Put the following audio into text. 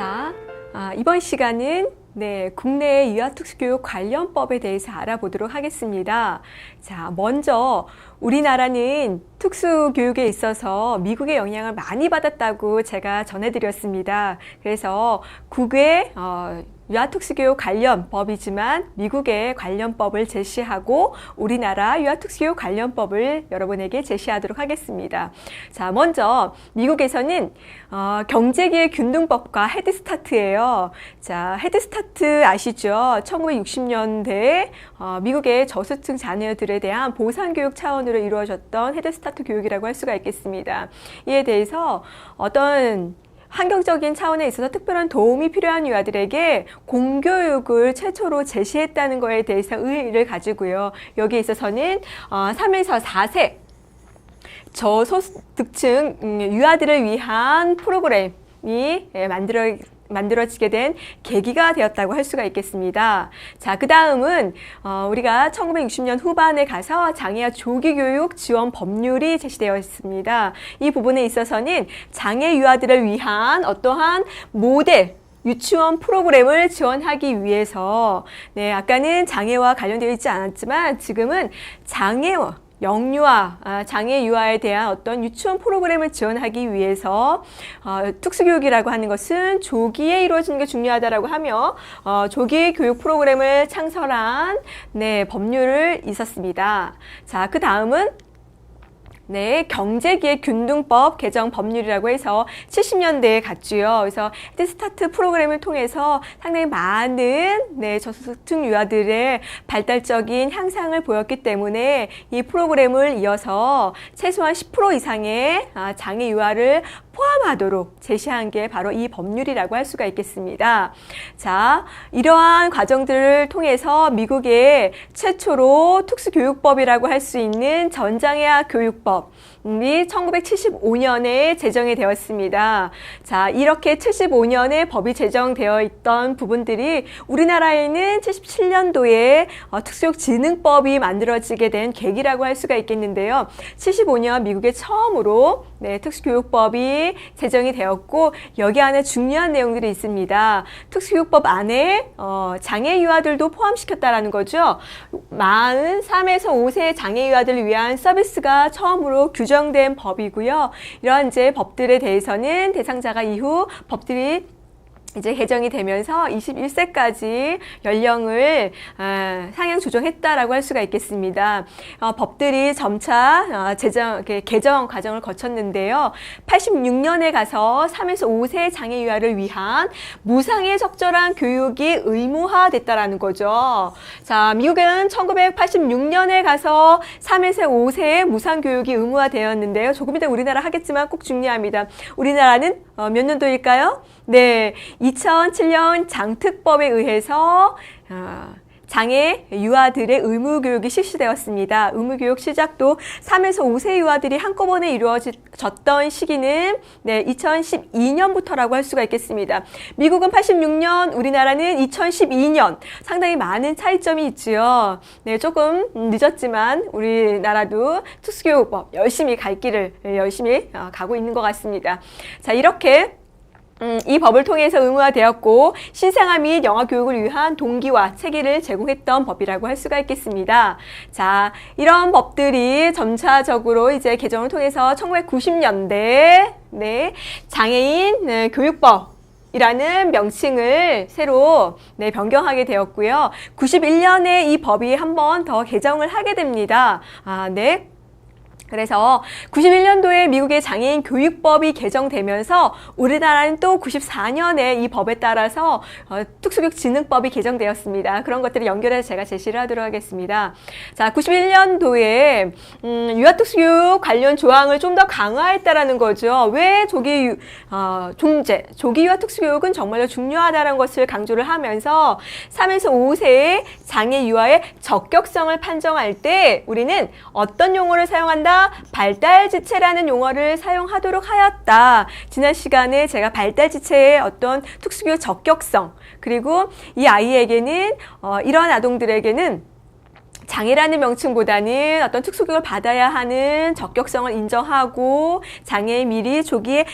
자, 아, 이번 시간은 네, 국내 유아특수교육 관련법에 대해서 알아보도록 하겠습니다. 자, 먼저 우리나라는 특수교육에 있어서 미국의 영향을 많이 받았다고 제가 전해드렸습니다. 그래서 국외 어, 유아특수교육 관련 법이지만 미국의 관련법을 제시하고 우리나라 유아특수교육 관련법을 여러분에게 제시하도록 하겠습니다. 자, 먼저 미국에서는 어, 경제기회 균등법과 헤드스타트예요. 자, 헤드스타트 아시죠? 1960년대에 어, 미국의 저소득 자녀들에 대한 보상교육 차원으로 이루어졌던 헤드스타트 교육이라고 할 수가 있겠습니다. 이에 대해서 어떤 환경적인 차원에 있어서 특별한 도움이 필요한 유아들에게 공교육을 최초로 제시했다는 것에 대해서 의의를 가지고요. 여기에 있어서는 어, 3에서 4세 저소득층 음, 유아들을 위한 프로그램이 예, 만들어 만들어지게 된 계기가 되었다고 할 수가 있겠습니다. 자, 그 다음은 어, 우리가 1960년 후반에 가서 장애아 조기 교육 지원 법률이 제시되어 있습니다. 이 부분에 있어서는 장애 유아들을 위한 어떠한 모델 유치원 프로그램을 지원하기 위해서 네, 아까는 장애와 관련되어 있지 않았지만 지금은 장애와 영유아, 아, 장애 유아에 대한 어떤 유치원 프로그램을 지원하기 위해서 어, 특수교육이라고 하는 것은 조기에 이루어지는 게 중요하다라고 하며 어, 조기 교육 프로그램을 창설한 네, 법률을 있었습니다. 자, 그 다음은 네, 경제기획 균등법 개정 법률이라고 해서 70년대에 갔지요. 그래서 헤드스타트 프로그램을 통해서 상당히 많은 네, 저소득층 유아들의 발달적인 향상을 보였기 때문에 이 프로그램을 이어서 최소한 10% 이상의 아, 장애 유아를 포함하도록 제시한 게 바로 이 법률이라고 할 수가 있겠습니다. 자, 이러한 과정들을 통해서 미국의 최초로 특수교육법이라고 할 수 있는 전장애아 교육법 ど 이 1975년에 제정이 되었습니다. 자, 이렇게 75년에 법이 제정되어 있던 부분들이 우리나라에는 77년도에 어, 특수교육진흥법이 만들어지게 된 계기라고 할 수가 있겠는데요. 75년 미국에 처음으로 네, 특수교육법이 제정이 되었고 여기 안에 중요한 내용들이 있습니다. 특수교육법 안에 어, 장애 유아들도 포함시켰다라는 거죠. 43에서 5세 장애 유아들을 위한 서비스가 처음으로 규정 된 법이고요. 이러한 이제 법들에 대해서는 대상자가 이후 법들이 이제 개정이 되면서 21세까지 연령을 어, 상향 조정했다라고 할 수가 있겠습니다. 어, 법들이 점차 어, 제정, 이렇게 개정 과정을 거쳤는데요. 86년에 가서 3에서 5세 장애 유아를 위한 무상의 적절한 교육이 의무화됐다라는 거죠. 자, 미국은 1986년에 가서 3에서 5세 무상 교육이 의무화되었는데요. 조금 이따 우리나라 하겠지만 꼭 중요합니다. 우리나라는 어, 몇 년도일까요? 네, 2007년 장특법에 의해서 어, 장애 유아들의 의무교육이 실시되었습니다. 의무교육 시작도 3에서 5세 유아들이 한꺼번에 이루어졌던 시기는 네, 2012년부터라고 할 수가 있겠습니다. 미국은 86년, 우리나라는 2012년 상당히 많은 차이점이 있지요. 네, 조금 늦었지만 우리나라도 특수교육법 열심히 갈 길을 열심히 어, 가고 있는 것 같습니다. 자, 이렇게 음, 이 법을 통해서 의무화되었고 신생아 및 영아 교육을 위한 동기와 체계를 제공했던 법이라고 할 수가 있겠습니다. 자, 이런 법들이 점차적으로 이제 개정을 통해서 1990년대 네, 장애인 네, 교육법 이라는 명칭을 새로 네, 변경하게 되었고요. 91년에 이 법이 한 번 더 개정을 하게 됩니다. 아, 네. 그래서 91년도에 미국의 장애인 교육법이 개정되면서 우리나라는 또 94년에 이 법에 따라서 어, 특수교육진흥법이 개정되었습니다. 그런 것들을 연결해서 제가 제시를 하도록 하겠습니다. 자, 91년도에 음, 유아특수교육 관련 조항을 좀 더 강화했다라는 거죠. 왜 조기 유, 어, 종제, 조기 유아특수교육은 정말로 중요하다는 것을 강조를 하면서 3에서 5세의 장애 유아의 적격성을 판정할 때 우리는 어떤 용어를 사용한다? 발달 지체라는 용어를 사용하도록 하였다. 지난 시간에 제가 발달 지체의 어떤 특수교육 적격성 그리고 이 아이에게는 어, 이러한 아동들에게는 장애라는 명칭보다는 어떤 특수교육을 받아야 하는 적격성을 인정하고 장애의 미리 조기에